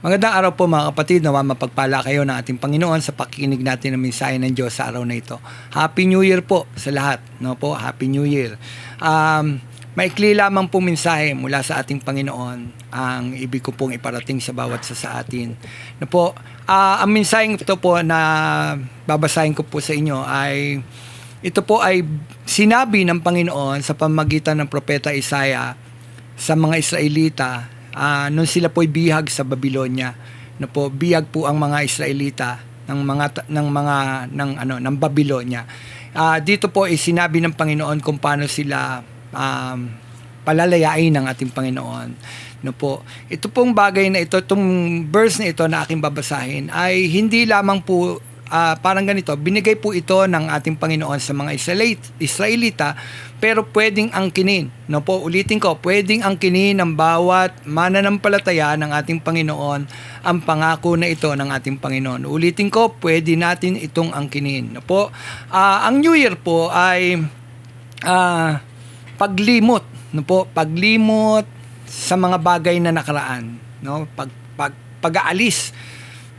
Magandang araw po mga kapatid, nawa mapagpala kayo ng ating Panginoon sa pakikinig natin ng mensahe ng Diyos sa araw na ito. Happy New Year po sa lahat. No po, Happy New Year. Um, maikli lamang po mensahe mula sa ating Panginoon ang ibig ko pong iparating sa bawat sa sa atin. No po, ah, ang mensaheng ito po na babasahin ko po sa inyo ay ito po ay sinabi ng Panginoon sa pamagitan ng propeta Isaiah sa mga Israelita ah, nung sila po'y bihag sa Babylonia. No po, bihag po ang mga Israelita ng mga ng mga ng ano ng Babylonia. Ah, dito po ay sinabi ng Panginoon kung paano sila um, palalayain ng ating Panginoon. No po. Ito pong bagay na ito, itong verse na ito na aking babasahin ay hindi lamang po ah, parang ganito, binigay po ito ng ating Panginoon sa mga Israelita, pero pwedeng angkinin. No po, ulitin ko, pwedeng angkinin ng bawat mananampalataya ng ating Panginoon ang pangako na ito ng ating Panginoon. Ulitin ko, pwede natin itong angkinin. No po, Ah, ang New Year po ay ah, paglimot, no po, paglimot sa mga bagay na nakaraan, no? Pag, pag pag-aalis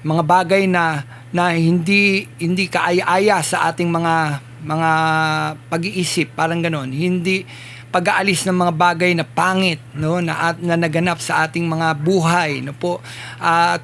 mga bagay na na hindi hindi kaaya-aya sa ating mga mga pag-iisip, parang ganon. Hindi pag-aalis ng mga bagay na pangit, no, na, na naganap sa ating mga buhay, no po. At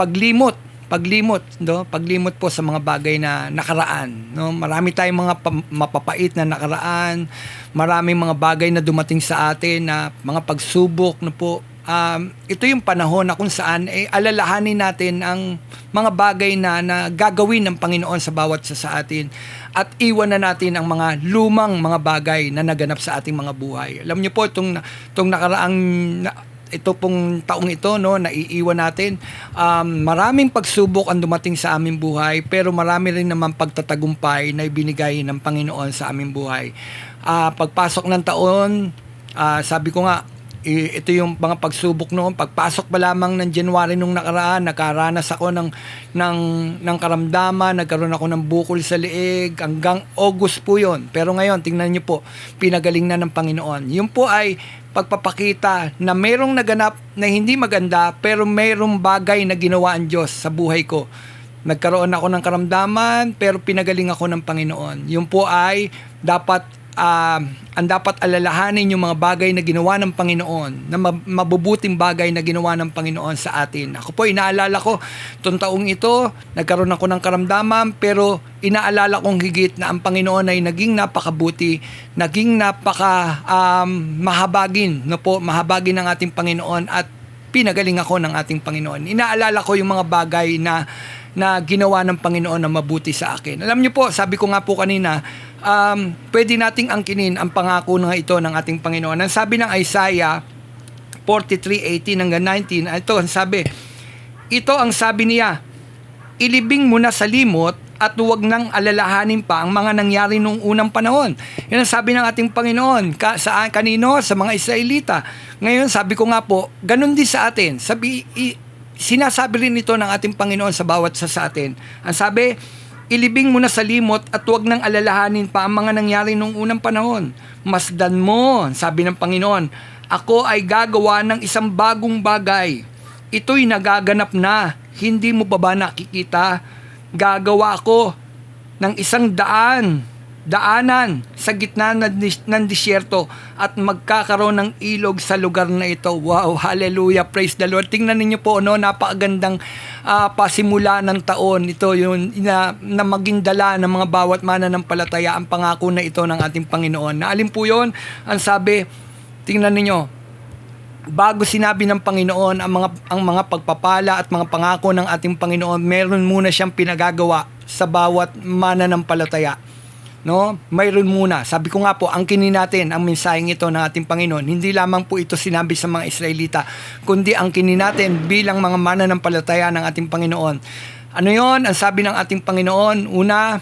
paglimot, paglimot, no, paglimot po sa mga bagay na nakaraan, no. Marami tayong mga pa- mapapait na nakaraan, maraming mga bagay na dumating sa atin na mga pagsubok, no po. Um, ito yung panahon na kung saan eh, alalahanin natin ang mga bagay na, na gagawin ng Panginoon sa bawat sa sa atin. At iwan na natin ang mga lumang mga bagay na naganap sa ating mga buhay. Alam niyo po itong itong nakaraang na, ito pong taong ito no naiiwan natin. Um, maraming pagsubok ang dumating sa aming buhay pero marami rin naman pagtatagumpay na ibinigay ng Panginoon sa aming buhay. Ah, pagpasok ng taon ah, sabi ko nga ito yung mga pagsubok noon. Pagpasok pa lamang ng January nung nakaraan, nakaranas ako ng, ng, ng karamdaman, nagkaroon ako ng bukol sa liig, hanggang August po yon Pero ngayon, tingnan niyo po, pinagaling na ng Panginoon. Yun po ay pagpapakita na mayroong naganap na hindi maganda, pero mayroong bagay na ginawa ang Diyos sa buhay ko. Nagkaroon ako ng karamdaman, pero pinagaling ako ng Panginoon. Yun po ay dapat ah, ang dapat alalahanin yung mga bagay na ginawa ng Panginoon, na mab- mabubuting bagay na ginawa ng Panginoon sa atin. Ako po, inaalala ko, itong taong ito, nagkaroon ako ng karamdaman, pero inaalala kong higit na ang Panginoon ay naging napakabuti, naging napaka um, mahabagin, no po, mahabagin ng ating Panginoon at pinagaling ako ng ating Panginoon. Inaalala ko yung mga bagay na na ginawa ng Panginoon na mabuti sa akin. Alam niyo po, sabi ko nga po kanina, um, pwede nating angkinin ang pangako na ito ng ating Panginoon. Ang sabi ng Isaiah 43:18 hanggang 19, ito ang sabi, ito ang sabi niya, ilibing mo na sa limot at huwag nang alalahanin pa ang mga nangyari nung unang panahon. Yan ang sabi ng ating Panginoon ka, sa kanino sa mga Israelita. Ngayon sabi ko nga po, ganun din sa atin. Sabi i, sinasabi rin ito ng ating Panginoon sa bawat sa, sa atin. Ang sabi, ilibing mo na sa limot at huwag nang alalahanin pa ang mga nangyari nung unang panahon. Masdan mo, sabi ng Panginoon, ako ay gagawa ng isang bagong bagay. Ito'y nagaganap na. Hindi mo pa ba nakikita? Gagawa ko ng isang daan, daanan sa gitna ng, dis- ng disyerto at magkakaroon ng ilog sa lugar na ito. Wow, hallelujah, praise the Lord. Tingnan ninyo po, no, napakagandang ah, pasimula ng taon. Ito yun, na, na maging dala ng mga bawat mananampalataya ang pangako na ito ng ating Panginoon. Na alin po yun? Ang sabi, tingnan ninyo, bago sinabi ng Panginoon ang mga ang mga pagpapala at mga pangako ng ating Panginoon, meron muna siyang pinagagawa sa bawat mananampalataya. No? Mayroon muna. Sabi ko nga po, angkinin natin ang mensaheng ito ng ating Panginoon. Hindi lamang po ito sinabi sa mga Israelita, kundi angkinin natin bilang mga mananampalataya ng ating Panginoon. Ano yon? Ang sabi ng ating Panginoon, una,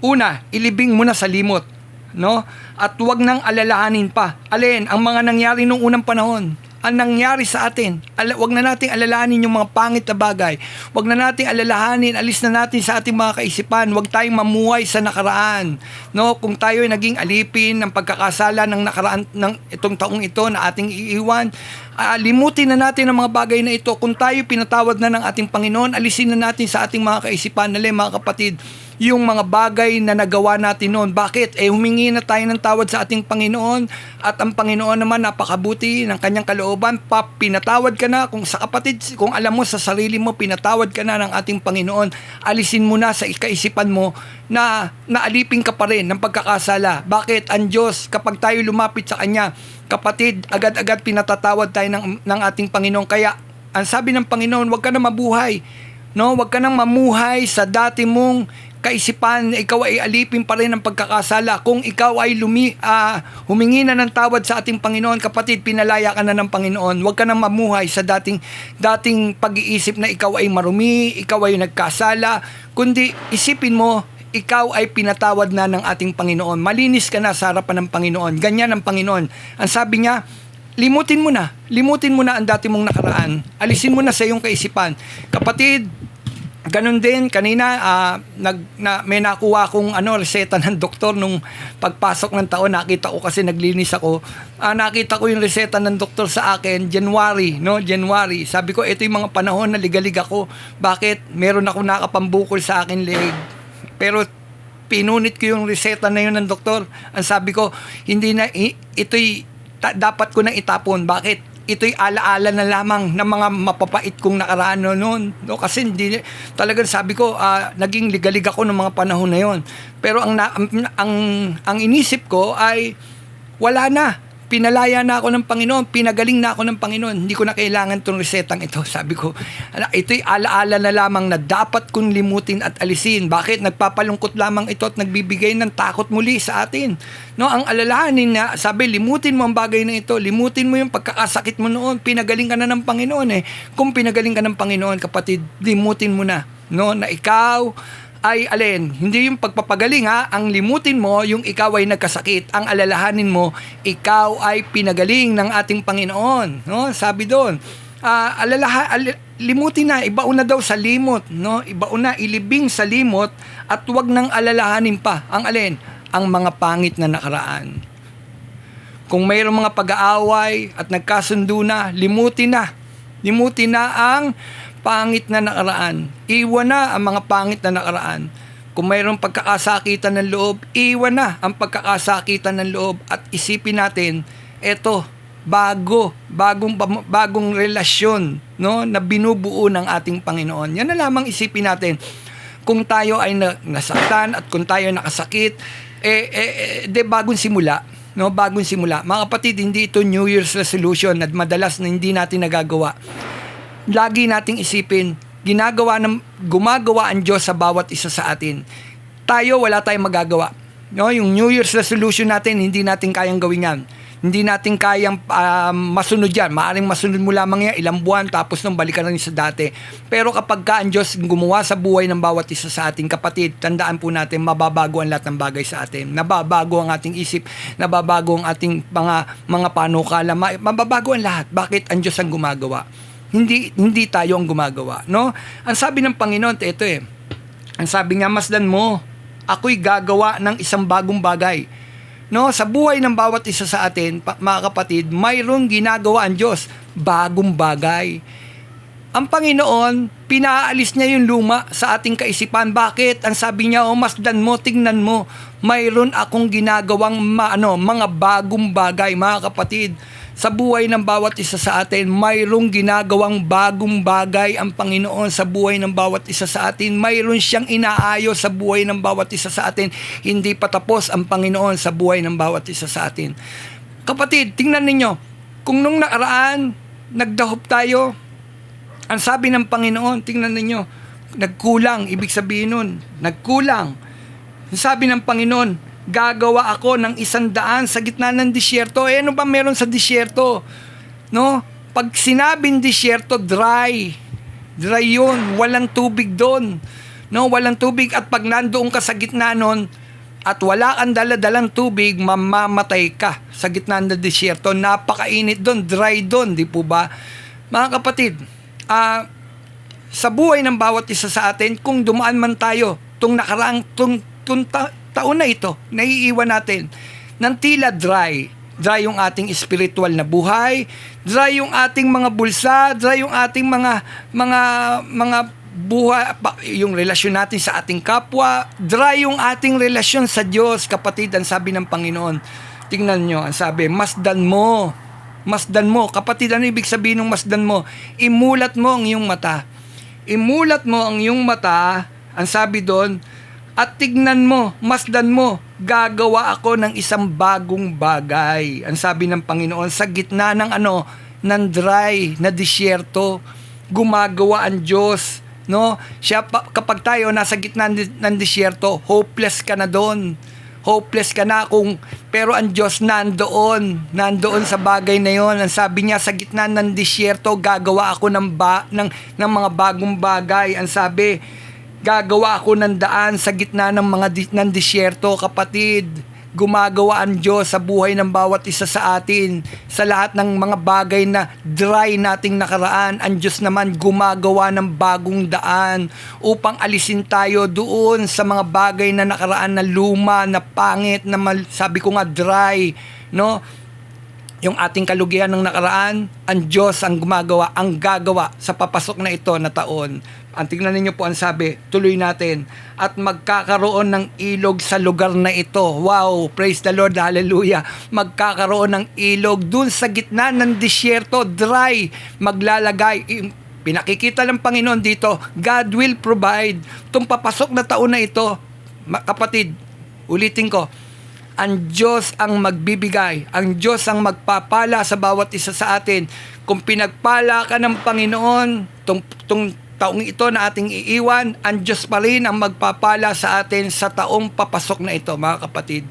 una, ilibing mo na sa limot no? At huwag nang alalahanin pa. Alin, ang mga nangyari nung unang panahon, ang nangyari sa atin. Ala, wag na nating alalahanin yung mga pangit na bagay. Wag na nating alalahanin, alis na natin sa ating mga kaisipan. Wag tayong mamuhay sa nakaraan. No, kung tayo ay naging alipin ng pagkakasala ng nakaraan ng itong taong ito na ating iiwan, Ah, limutin na natin ang mga bagay na ito. Kung tayo pinatawad na ng ating Panginoon, alisin na natin sa ating mga kaisipan, nali mga kapatid, yung mga bagay na nagawa natin noon. Bakit? Eh humingi na tayo ng tawad sa ating Panginoon at ang Panginoon naman napakabuti ng kanyang kalooban. Pa, pinatawad ka na kung sa kapatid, kung alam mo sa sarili mo, pinatawad ka na ng ating Panginoon. Alisin mo na sa kaisipan mo na naalipin ka pa rin ng pagkakasala. Bakit? Ang Diyos, kapag tayo lumapit sa Kanya, kapatid, agad-agad pinatatawad tayo ng, ng ating Panginoon. Kaya, ang sabi ng Panginoon, huwag ka na mabuhay. No, huwag ka nang mamuhay sa dati mong kaisipan na ikaw ay alipin pa rin ng pagkakasala. Kung ikaw ay lumi, ah, humingi na ng tawad sa ating Panginoon, kapatid, pinalaya ka na ng Panginoon. Huwag ka nang mamuhay sa dating, dating pag-iisip na ikaw ay marumi, ikaw ay nagkasala, kundi isipin mo, ikaw ay pinatawad na ng ating Panginoon. Malinis ka na sa harapan ng Panginoon. Ganyan ang Panginoon. Ang sabi niya, limutin mo na. Limutin mo na ang dati mong nakaraan. Alisin mo na sa iyong kaisipan. Kapatid, Ganun din kanina ah, nag na, may nakuha akong ano reseta ng doktor nung pagpasok ng taon. Nakita ko kasi naglinis ako. Ah, nakita ko yung reseta ng doktor sa akin January no? January. Sabi ko ito yung mga panahon na ligalig ako. Bakit meron ako nakapambukol sa akin leg pero pinunit ko yung reseta na yun ng doktor. Ang sabi ko hindi na ito'y dapat ko nang itapon. Bakit ito'y alaala na lamang ng mga mapapait kong nakaraan no, noon. No, kasi hindi, talagang sabi ko, ah, naging ligalig ako ng mga panahon na yon. Pero ang, na, ang, ang, ang inisip ko ay, wala na. Pinalaya na ako ng Panginoon, pinagaling na ako ng Panginoon. Hindi ko na kailangan tong resetang ito. Sabi ko, ala, ito'y alaala na lamang na dapat kong limutin at alisin. Bakit? Nagpapalungkot lamang ito at nagbibigay ng takot muli sa atin. No, ang alalahanin na, sabi, limutin mo ang bagay na ito. Limutin mo yung pagkakasakit mo noon. Pinagaling ka na ng Panginoon eh. Kung pinagaling ka ng Panginoon, kapatid, limutin mo na. No, na ikaw ay alin, hindi yung pagpapagaling ha, ang limutin mo yung ikaw ay nagkasakit. Ang alalahanin mo, ikaw ay pinagaling ng ating Panginoon. No? Sabi doon, ah alalaha, al- limutin na, ibaon na daw sa limot. No? Ibaon na, ilibing sa limot at wag nang alalahanin pa. Ang alin, ang mga pangit na nakaraan. Kung mayroong mga pag-aaway at nagkasundo na, limutin na. Limutin na ang pangit na nakaraan. Iwan na ang mga pangit na nakaraan. Kung mayroong pagkakasakitan ng loob, iwan na ang pagkakasakitan ng loob at isipin natin, eto, bago, bagong bagong relasyon, no, na binubuo ng ating Panginoon. Yan na lamang isipin natin. Kung tayo ay na, nasaktan at kung tayo ay nakasakit, eh, eh, eh de bagong simula, no, bagong simula. Mga kapatid, hindi ito New Year's resolution at madalas na hindi natin nagagawa lagi nating isipin, ginagawa ng gumagawa ang Diyos sa bawat isa sa atin. Tayo wala tayong magagawa. No, yung New Year's resolution natin, hindi natin kayang gawin 'yan. Hindi natin kayang ah, masunod yan. Maaring masunod mo lamang yan ilang buwan tapos nung balikan na sa dati. Pero kapag ka ang Diyos gumawa sa buhay ng bawat isa sa ating kapatid, tandaan po natin, mababago ang lahat ng bagay sa atin. Nababago ang ating isip, nababago ang ating mga, mga panukala, ma- mababago ang lahat. Bakit ang Diyos ang gumagawa? Hindi hindi tayo ang gumagawa, no? Ang sabi ng Panginoon, ito eh. Ang sabi niya, masdan mo, ako'y gagawa ng isang bagong bagay. No, sa buhay ng bawat isa sa atin, mga kapatid, mayroong ginagawa ang Diyos, bagong bagay. Ang Panginoon, pinaalis niya yung luma sa ating kaisipan. Bakit? Ang sabi niya, o masdan mo, tingnan mo, mayroon akong ginagawang ma, ano, mga bagong bagay, mga kapatid. Sa buhay ng bawat isa sa atin, mayroong ginagawang bagong bagay ang Panginoon sa buhay ng bawat isa sa atin. Mayroon siyang inaayos sa buhay ng bawat isa sa atin. Hindi pa tapos ang Panginoon sa buhay ng bawat isa sa atin. Kapatid, tingnan ninyo, kung nung nakaraan, nagdahop tayo, ang sabi ng Panginoon, tingnan ninyo, nagkulang, ibig sabihin nun, nagkulang. Ang sabi ng Panginoon, gagawa ako ng isang daan sa gitna ng disyerto. Eh, ano ba meron sa disyerto? No? Pag sinabing disyerto, dry. Dry yun. Walang tubig doon. No? Walang tubig. At pag nandoon ka sa gitna nun, at wala kang daladalang tubig, mamamatay ka sa gitna ng disyerto. Napakainit doon, dry doon, di po ba? Mga kapatid, ah, sa buhay ng bawat isa sa atin, kung dumaan man tayo, tung nakaraang, tung, tung taon na ito, naiiwan natin, ng tila dry, dry yung ating spiritual na buhay, dry yung ating mga bulsa, dry yung ating mga mga mga buhay, yung relasyon natin sa ating kapwa, dry yung ating relasyon sa Diyos, kapatid, ang sabi ng Panginoon. Tingnan nyo, ang sabi, masdan mo, masdan mo. Kapatid, ano ibig sabihin ng masdan mo? Imulat mo ang iyong mata. Imulat mo ang iyong mata, ang sabi doon, at tignan mo, masdan mo, gagawa ako ng isang bagong bagay. Ang sabi ng Panginoon, sa gitna ng ano, ng dry, na disyerto, gumagawa ang Diyos. No? Siya, pa- kapag tayo nasa gitna ng disyerto, hopeless ka na doon. Hopeless ka na kung pero ang Diyos nandoon, nandoon sa bagay na 'yon. Ang sabi niya sa gitna ng disyerto, gagawa ako ng ba, ng ng mga bagong bagay. Ang sabi, gagawa ako ng daan sa gitna ng mga di, ng disyerto, kapatid. Gumagawa ang Diyos sa buhay ng bawat isa sa atin. Sa lahat ng mga bagay na dry nating nakaraan, ang Diyos naman gumagawa ng bagong daan upang alisin tayo doon sa mga bagay na nakaraan na luma, na pangit, na mal, sabi ko nga dry, no? yung ating kalugihan ng nakaraan, ang Diyos ang gumagawa, ang gagawa sa papasok na ito na taon. Ang tingnan ninyo po ang sabi, tuloy natin, at magkakaroon ng ilog sa lugar na ito. Wow, praise the Lord, hallelujah. Magkakaroon ng ilog dun sa gitna ng disyerto, dry, maglalagay, pinakikita ng Panginoon dito, God will provide. Itong papasok na taon na ito, kapatid, ulitin ko, ang Diyos ang magbibigay. Ang Diyos ang magpapala sa bawat isa sa atin. Kung pinagpala ka ng Panginoon, tung, tung taong ito na ating iiwan, ang Diyos pa rin ang magpapala sa atin sa taong papasok na ito, mga kapatid.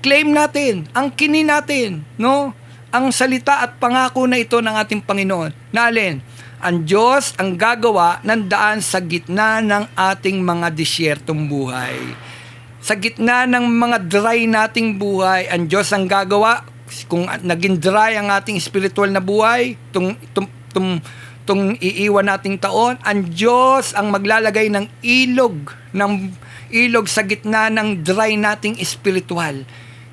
Claim natin, ang kini natin, no? Ang salita at pangako na ito ng ating Panginoon. Nalin, ang Diyos ang gagawa ng daan sa gitna ng ating mga disyertong buhay sa gitna ng mga dry nating buhay, ang Diyos ang gagawa. Kung naging dry ang ating spiritual na buhay, tung, tung, tung, tung iiwan nating taon, ang Diyos ang maglalagay ng ilog, ng ilog sa gitna ng dry nating spiritual.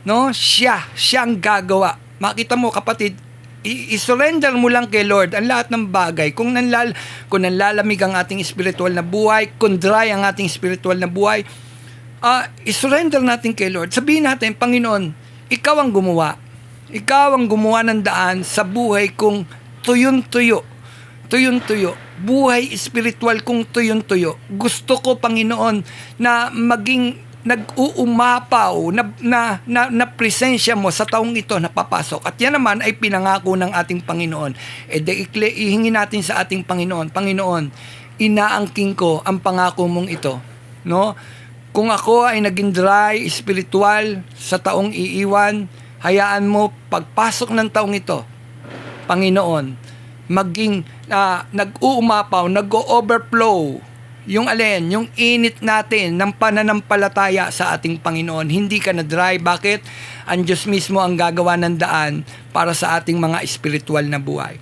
No? Siya, siya ang gagawa. Makita mo kapatid, i-surrender mo lang kay Lord ang lahat ng bagay. Kung nanlal kung nanlalamig ang ating spiritual na buhay, kung dry ang ating spiritual na buhay, ah i-surrender natin kay Lord. Sabihin natin, Panginoon, ikaw ang gumawa. Ikaw ang gumawa ng daan sa buhay kong tuyon-tuyo. Tuyon-tuyo. Buhay spiritual kong tuyon-tuyo. Gusto ko, Panginoon, na maging nag-uumapaw na, na, na, na presensya mo sa taong ito na papasok. At yan naman ay pinangako ng ating Panginoon. E de ikle, ihingi natin sa ating Panginoon, Panginoon, inaangking ko ang pangako mong ito. No? Kung ako ay naging dry, spiritual, sa taong iiwan, hayaan mo pagpasok ng taong ito, Panginoon, maging ah, nag-uumapaw, nag-overflow, yung alin, yung init natin ng pananampalataya sa ating Panginoon. Hindi ka na dry. Bakit? Ang Diyos mismo ang gagawa ng daan para sa ating mga spiritual na buhay.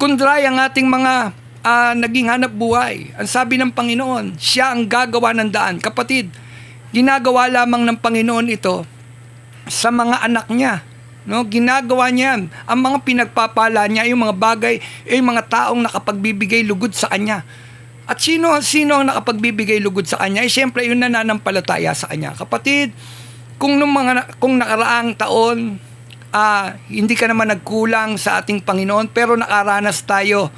Kung dry ang ating mga ah, naging hanap buhay, ang sabi ng Panginoon, siya ang gagawa ng daan. Kapatid, ginagawa lamang ng Panginoon ito sa mga anak niya. No, ginagawa niya. Ang mga pinagpapala niya, yung mga bagay, yung mga taong nakapagbibigay lugod sa kanya. At sino sino ang nakapagbibigay lugod sa kanya? Eh siyempre yung nananampalataya sa kanya. Kapatid, kung nung mga kung nakaraang taon ah hindi ka naman nagkulang sa ating Panginoon pero nakaranas tayo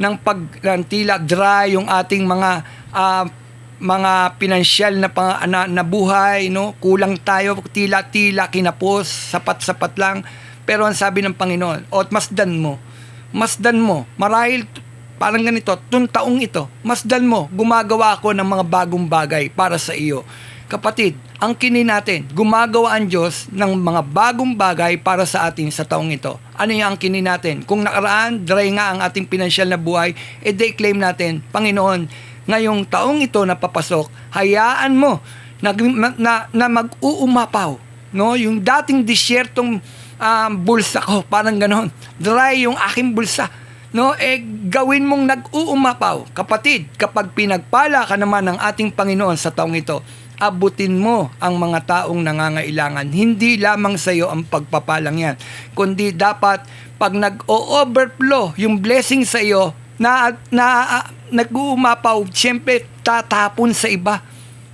ng pag ng tila dry yung ating mga ah, mga pinansyal na, pang, na, na buhay, no? Kulang tayo, tila-tila kinapos, sapat-sapat lang. Pero ang sabi ng Panginoon, o masdan mo, masdan mo, marahil parang ganito, tun taong ito, masdan mo, gumagawa ako ng mga bagong bagay para sa iyo. Kapatid, ang kini natin, gumagawa ang Diyos ng mga bagong bagay para sa atin sa taong ito. Ano yung ang kini natin? Kung nakaraan, dry nga ang ating pinansyal na buhay, e day claim natin, Panginoon, ngayong taong ito na papasok, hayaan mo na, na, na mag-uumapaw. No? Yung dating disyertong um, bulsa ko, parang ganon. Dry yung aking bulsa. No, eh gawin mong nag-uumapaw. Kapatid, kapag pinagpala ka naman ng ating Panginoon sa taong ito, abutin mo ang mga taong nangangailangan. Hindi lamang sa iyo ang pagpapalang yan, kundi dapat pag nag-overflow yung blessing sa iyo na, na nag-uumapaw, syempre tatapon sa iba.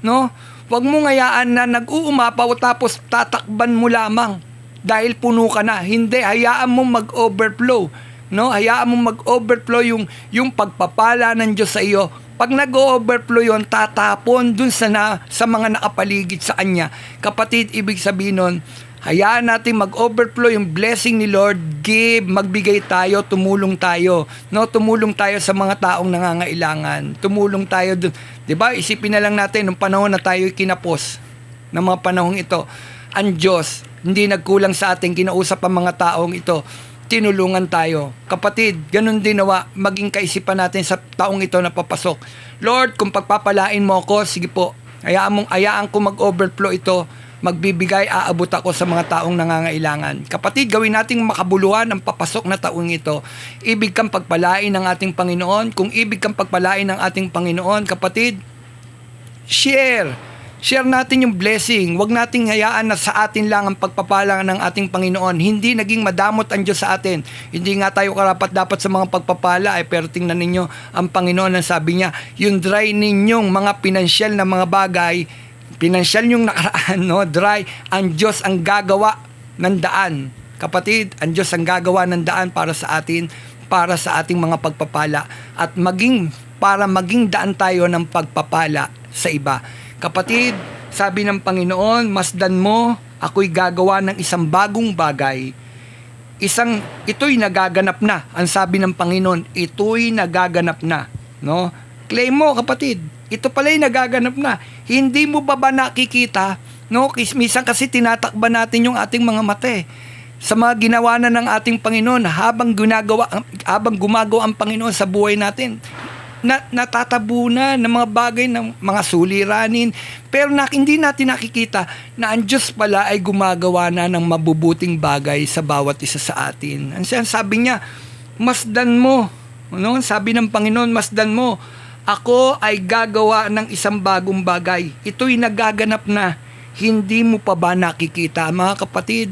No? Huwag mo ngayaan na nag-uumapaw tapos tatakban mo lamang dahil puno ka na. Hindi, hayaan mo mag-overflow. No? Hayaan mo mag-overflow yung, yung pagpapala ng Diyos sa iyo. Pag nag-overflow yon tatapon dun sa, na, sa mga nakapaligid sa Kanya. Kapatid, ibig sabihin nun, hayaan natin mag-overflow yung blessing ni Lord. Give, magbigay tayo, tumulong tayo. No, tumulong tayo sa mga taong nangangailangan. Tumulong tayo dun. 'Di ba? Isipin na lang natin nung panahon na tayo kinapos ng mga panahong ito. Ang Diyos hindi nagkulang sa ating kinausap ang mga taong ito. Tinulungan tayo. Kapatid, ganun din nawa maging kaisipan natin sa taong ito na papasok. Lord, kung pagpapalain mo ako, sige po. Hayaan mong ayaan ko mag-overflow ito magbibigay, aabot ako sa mga taong nangangailangan. Kapatid, gawin nating makabuluhan ang papasok na taong ito. Ibig kang pagpalain ng ating Panginoon. Kung ibig kang pagpalain ng ating Panginoon, kapatid, share. Share natin yung blessing. Huwag nating hayaan na sa atin lang ang pagpapala ng ating Panginoon. Hindi naging madamot ang Diyos sa atin. Hindi nga tayo karapat dapat sa mga pagpapala. Eh, pero tingnan ninyo, ang Panginoon ang sabi niya, yung dry ninyong mga pinansyal na mga bagay, pinansyal yung nakaraan, no? dry, ang Diyos ang gagawa ng daan. Kapatid, ang Diyos ang gagawa ng daan para sa atin, para sa ating mga pagpapala at maging para maging daan tayo ng pagpapala sa iba. Kapatid, sabi ng Panginoon, masdan mo, ako'y gagawa ng isang bagong bagay. Isang ito'y nagaganap na. Ang sabi ng Panginoon, ito'y nagaganap na, no? Claim mo, kapatid. Ito pala'y nagaganap na. Hindi mo ba ba nakikita, no? Kismisan kasi tinatakba natin yung ating mga mata eh sa mga ginawa na ng ating Panginoon habang ginagawa habang gumagawa ang Panginoon sa buhay natin na, natatabunan ng mga bagay ng mga suliranin pero na, hindi natin nakikita na ang Diyos pala ay gumagawa na ng mabubuting bagay sa bawat isa sa atin. Ang sabi niya, masdan mo. Ano? Sabi ng Panginoon, masdan mo. Ako ay gagawa ng isang bagong bagay. Ito'y nagaganap na. Hindi mo pa ba nakikita, mga kapatid?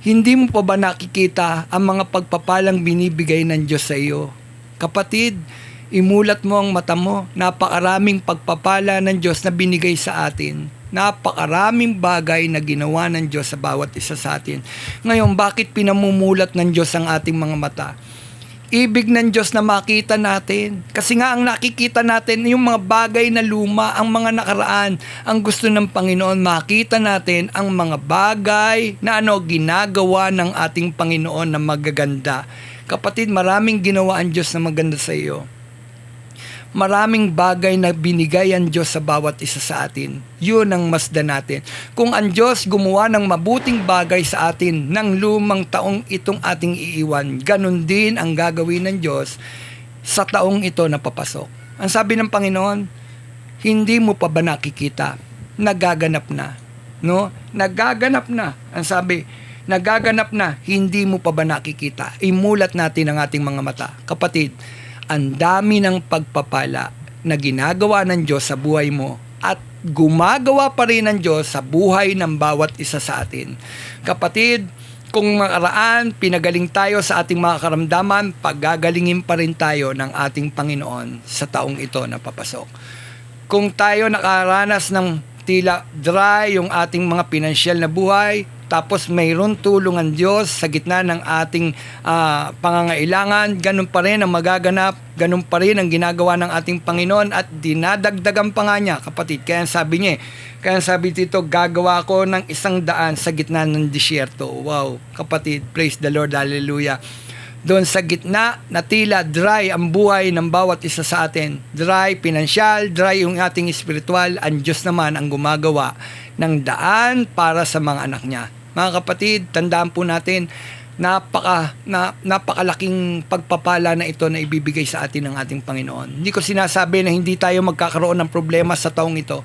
Hindi mo pa ba nakikita ang mga pagpapalang binibigay ng Diyos sa iyo? Kapatid, imulat mo ang mata mo. Napakaraming pagpapala ng Diyos na binigay sa atin. Napakaraming bagay na ginawa ng Diyos sa bawat isa sa atin. Ngayon, bakit pinamumulat ng Diyos ang ating mga mata? Ibig ng Diyos na makita natin. Kasi nga ang nakikita natin, yung mga bagay na luma, ang mga nakaraan, ang gusto ng Panginoon, makita natin ang mga bagay na ano, ginagawa ng ating Panginoon na magaganda. Kapatid, maraming ginawa ang Diyos na maganda sa iyo maraming bagay na binigay ang Diyos sa bawat isa sa atin. Yun ang masdan natin. Kung ang Diyos gumawa ng mabuting bagay sa atin ng lumang taong itong ating iiwan, ganun din ang gagawin ng Diyos sa taong ito na papasok. Ang sabi ng Panginoon, hindi mo pa ba nakikita? Nagaganap na. No? Nagaganap na. Ang sabi, nagaganap na, hindi mo pa ba nakikita? Imulat natin ang ating mga mata. Kapatid, ang dami ng pagpapala na ginagawa ng Diyos sa buhay mo at gumagawa pa rin ng Diyos sa buhay ng bawat isa sa atin. Kapatid, kung makaraan, pinagaling tayo sa ating mga karamdaman, pagagalingin pa rin tayo ng ating Panginoon sa taong ito na papasok. Kung tayo nakaranas ng tila dry yung ating mga pinansyal na buhay, tapos mayroon tulong ang Diyos sa gitna ng ating uh, pangangailangan, ganun pa rin ang magaganap, ganun pa rin ang ginagawa ng ating Panginoon at dinadagdagan pa nga niya, kapatid. Kaya sabi niya, kaya sabi dito, gagawa ko ng isang daan sa gitna ng disyerto. Wow, kapatid, praise the Lord, hallelujah doon sa gitna na tila dry ang buhay ng bawat isa sa atin. Dry pinansyal, dry yung ating spiritual, ang Diyos naman ang gumagawa ng daan para sa mga anak niya. Mga kapatid, tandaan po natin, napaka na, napakalaking pagpapala na ito na ibibigay sa atin ng ating Panginoon. Hindi ko sinasabi na hindi tayo magkakaroon ng problema sa taong ito.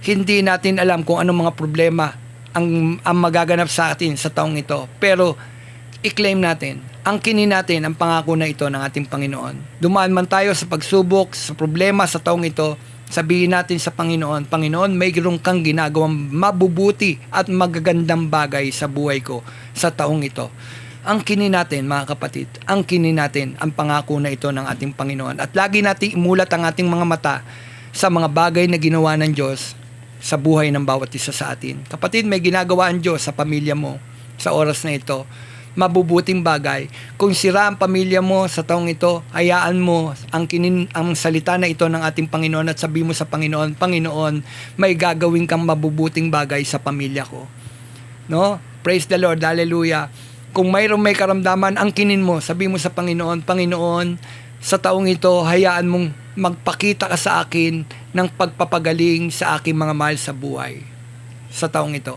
Hindi natin alam kung anong mga problema ang, ang magaganap sa atin sa taong ito. Pero i-claim natin, ang kinin natin ang pangako na ito ng ating Panginoon. Dumaan man tayo sa pagsubok, sa problema sa taong ito, Sabihin natin sa Panginoon, Panginoon, mayroong kang ginagawang mabubuti at magagandang bagay sa buhay ko sa taong ito. Ang kinin natin, mga kapatid, ang kinin natin, ang pangako na ito ng ating Panginoon. At lagi natin imulat ang ating mga mata sa mga bagay na ginawa ng Diyos sa buhay ng bawat isa sa atin. Kapatid, may ginagawa ang Diyos sa pamilya mo sa oras na ito. Mabubuting bagay. Kung sira ang pamilya mo sa taong ito, hayaan mo ang, kinin, ang salita na ito ng ating Panginoon at sabi mo sa Panginoon, Panginoon, may gagawin kang mabubuting bagay sa pamilya ko. No? Praise the Lord. Hallelujah. Kung mayroong may karamdaman, ang kinin mo, sabi mo sa Panginoon, Panginoon, sa taong ito, hayaan mong magpakita ka sa akin ng pagpapagaling sa aking mga mahal sa buhay sa taong ito.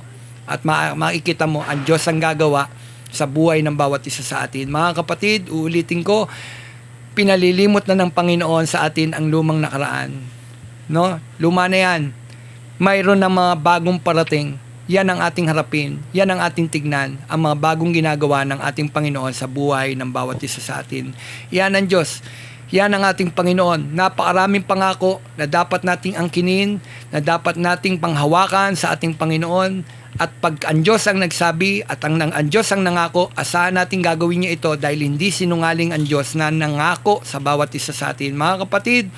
At ma- makikita mo, ang Diyos ang gagawa sa buhay ng bawat isa sa atin. Mga kapatid, uulitin ko, pinalilimot na ng Panginoon sa atin ang lumang nakaraan. No? Luma na yan. Mayroon ng mga bagong parating. Yan ang ating harapin. Yan ang ating tignan. Ang mga bagong ginagawa ng ating Panginoon sa buhay ng bawat isa sa atin. Yan ang Diyos. Yan ang ating Panginoon. Napakaraming pangako na dapat nating angkinin, na dapat nating panghawakan sa ating Panginoon. At pag ang Diyos ang nagsabi at ang, ang, Diyos ang nangako, asahan natin gagawin niya ito dahil hindi sinungaling ang Diyos na nangako sa bawat isa sa atin. Mga kapatid,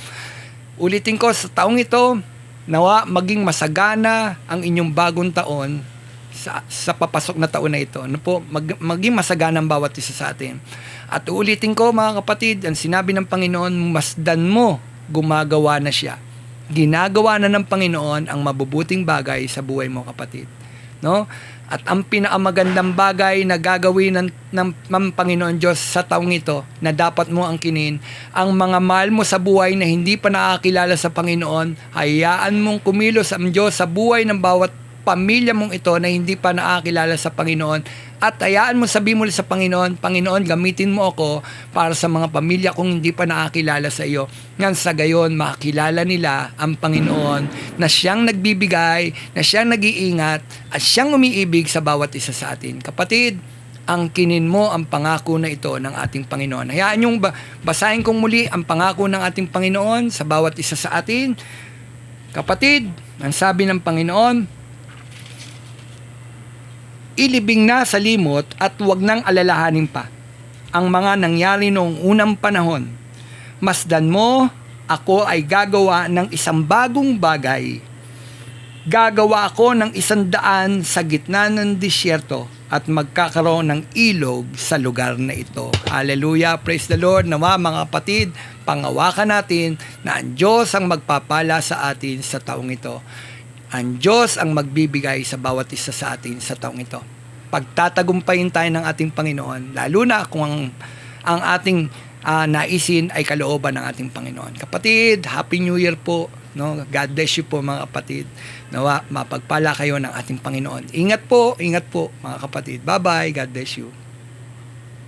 ulitin ko sa taong ito, nawa maging masagana ang inyong bagong taon sa, sa papasok na taon na ito. Ano po, mag, maging masagana ang bawat isa sa atin. At ulitin ko mga kapatid, ang sinabi ng Panginoon, masdan mo, gumagawa na siya. Ginagawa na ng Panginoon ang mabubuting bagay sa buhay mo kapatid. No? At ang pinakamagandang bagay na gagawin ng, ng, ng Panginoon Diyos sa taong ito na dapat mo angkinin, ang mga mahal mo sa buhay na hindi pa nakakilala sa Panginoon, hayaan mong kumilos ang Diyos sa buhay ng bawat pamilya mong ito na hindi pa nakakilala sa Panginoon at hayaan mo sabi mo sa Panginoon, Panginoon, gamitin mo ako para sa mga pamilya kong hindi pa nakakilala sa iyo. Ngan sa gayon, makilala nila ang Panginoon na siyang nagbibigay, na siyang nag-iingat, at siyang umiibig sa bawat isa sa atin. Kapatid, ang kinin mo ang pangako na ito ng ating Panginoon. Hayaan yung ba- basahin kong muli ang pangako ng ating Panginoon sa bawat isa sa atin. Kapatid, ang sabi ng Panginoon, ilibing na sa limot at huwag nang alalahanin pa ang mga nangyari noong unang panahon. Masdan mo, ako ay gagawa ng isang bagong bagay. Gagawa ako ng isang daan sa gitna ng disyerto at magkakaroon ng ilog sa lugar na ito. Hallelujah! Praise the Lord! Nawa mga kapatid, pangawakan natin na ang Diyos ang magpapala sa atin sa taong ito. Ang Diyos ang magbibigay sa bawat isa sa atin sa taong ito. Pagtatagumpayin tayo ng ating Panginoon, lalo na kung ang, ang ating ah, naisin ay kalooban ng ating Panginoon. Kapatid, Happy New Year po. No? God bless you po mga kapatid. Nawa, mapagpala kayo ng ating Panginoon. Ingat po, ingat po mga kapatid. Bye-bye. God bless you.